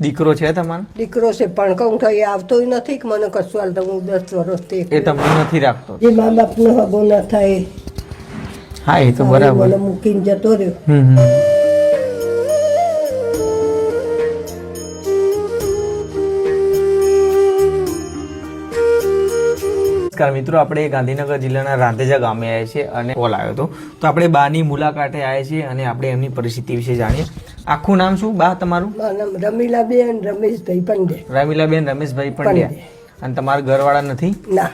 દીકરો છે તમારો? દીકરો છે પણ કહું તો એ આવતો નથી કે મને કશું હાલ હું દસ વર્ષથી એ તમને નથી રાખતો. જે મા બાપનો હગો ના થાય. હા એ તો બરાબર. મને મૂકીને જતો રહ્યો. નમસ્કાર મિત્રો આપણે ગાંધીનગર જિલ્લાના રાંધેજા ગામે આવ્યા છીએ અને કોલ આવ્યો હતો. તો આપણે બાની મુલાકાતે આવ્યા છીએ અને આપણે એમની પરિસ્થિતિ વિશે જાણીએ. આખું નામ શું? બા તમારું? રમીલાબેન રમેશભાઈ પંડે. રામીલાબેન રમેશભાઈ પંડ્યા. અને તમારા ઘરવાળા નથી? ના.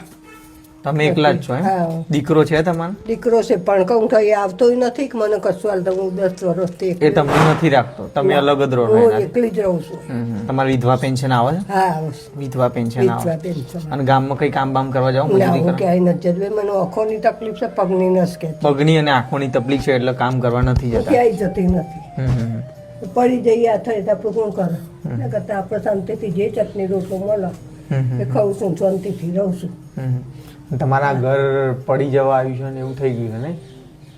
તમે એકલા જ છો એમ? દીકરો છે તમારો? દીકરો છે પણ કહું એ આવતો નથી કે મને કશું હાલ હું દસ વર્ષથી એ તમને નથી રાખતો. તમે અલગ જ રહો છો હું એકલી જ રહું છું. તમારે વિધવા પેન્શન આવે છે? હા વિધવા પેન્શન આવે. અને ગામમાં કઈ કામ બામ કરવા જાવ મજૂરી કરવા? ક્યાંય નથી જતું. મને આંખોની તકલીફ છે પગની નસ કે પગની અને આંખોની તકલીફ છે એટલે કામ કરવા નથી જતા. ક્યાંય જતી નથી. પડી જઈએ આ થઈ તો આપણે શું કરે? કરતાં આપણે શાંતિથી જે ચટણી રોટલો મળે. એ ખાઉં છું શાંતિથી રહું છું. તમારા ઘર પડી જવા આવ્યું છે ને એવું થઈ ગયું છે ને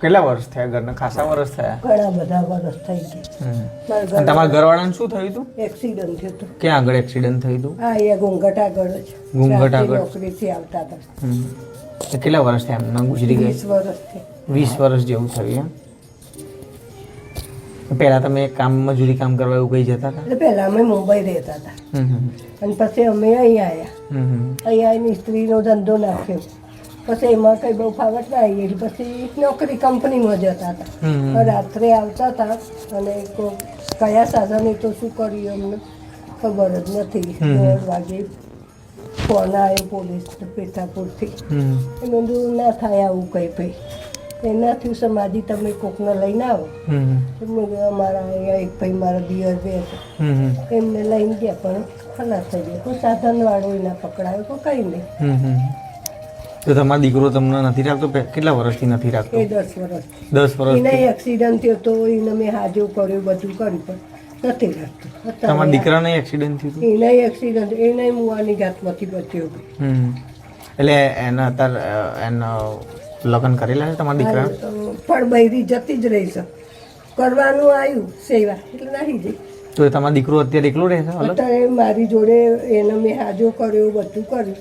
કેટલા વર્ષ થયા ઘરના? ખાસા વર્ષ થયા? ઘણા બધા વર્ષ થઈ ગયા. તમારા ઘરવાળાને શું થયું હતું? એક્સિડન્ટ થયો હતો. ક્યાં આગળ એક્સિડન્ટ થયું હતું? હા એ ઘૂંઘટ આગળ જ. ઘૂંઘટ આગળ. નોકરીથી આવતા હતા. કેટલા વર્ષ થયા એમના ગુજરી ગયા? વીસ વર્ષ જેવું થયું એમ? પહેલા તમે કામ મજૂરી કામ કરવા એવું કઈ જતા હતા? એટલે પહેલા અમે મુંબઈ રહેતા હતા. અને પછી અમે અહીં આવ્યા. અહીંયા આવીને સ્ત્રીનો ધંધો નાખ્યો. પછી એમાં કઈ બહુ ફાવટ ના આવી એટલે પછી નોકરી કંપનીમાં જતા હતા. રાત્રે આવતા હતા અને કયા સાધને તો શું કર્યું અમને ખબર જ નથી. દોઢ વાગે ફોન આવ્યો પોલીસ પેથાપુરથી હમ. એ બધું ના થાય આવું કંઈ ભાઈ. એનાથી સમાધિ તમે કોકને લઈને આવો. હમ. મેં કીધું, અમારા અહીંયા એક ભાઈ મારા દિયર બે હતા. એમને લઈને ગયા પણ ખલાસ થઈ ગયા. કોઈ સાધન વાળો એના પકડાયો કોઈ કઈ નહીં. તો તમારો દીકરો તમને નથી રાખતો? કેટલા વર્ષથી નથી રાખતો? એ દસ વર્ષ દસ એને એક્સિડન્ટ થયો તો એને મેં હાજો કર્યું બધું કર્યું પણ નથી રાખતો. તમારા દીકરાને એક્સિડન્ટ થયું એને એક્સિડન્ટ એને મુવાની ઘાતમાંથી બચ્યો હમ. એટલે એના અત્યારે એના લગ્ન કરેલા છે તમારા દીકરા પણ બૈરી જતી જ રહી છે. કરવાનું આવ્યું સેવા એટલે નાહી જઈ તો તમારો દીકરો અત્યારે એકલો રહે છે અત્યારે મારી જોડે એને મેં હાજો કર્યો બધું કર્યું.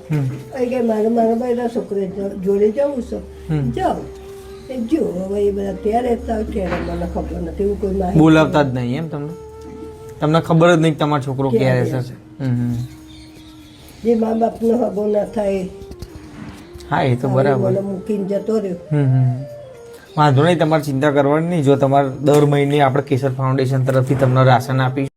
એ કે મારે મારા બધા છોકરે જોડે જવું છે. જાઉં એ જો હવે એ બધા ત્યાં રહેતા હોય ત્યારે મને ખબર નથી એવું કોઈ માહિતી બોલાવતા જ નહીં એમ તમને? તમને ખબર જ નહીં તમારો છોકરો ક્યાં રહેશે. જે મા બાપનો હગો ના થાય હા એ તો બરાબર. મૂકીને જતો રહ્યો. હમ હમ. વાંધો નહીં તમારે ચિંતા કરવાની નહીં. જો તમારે દર મહિને આપણે કેસર ફાઉન્ડેશન તરફથી તમને રાશન આપીશું.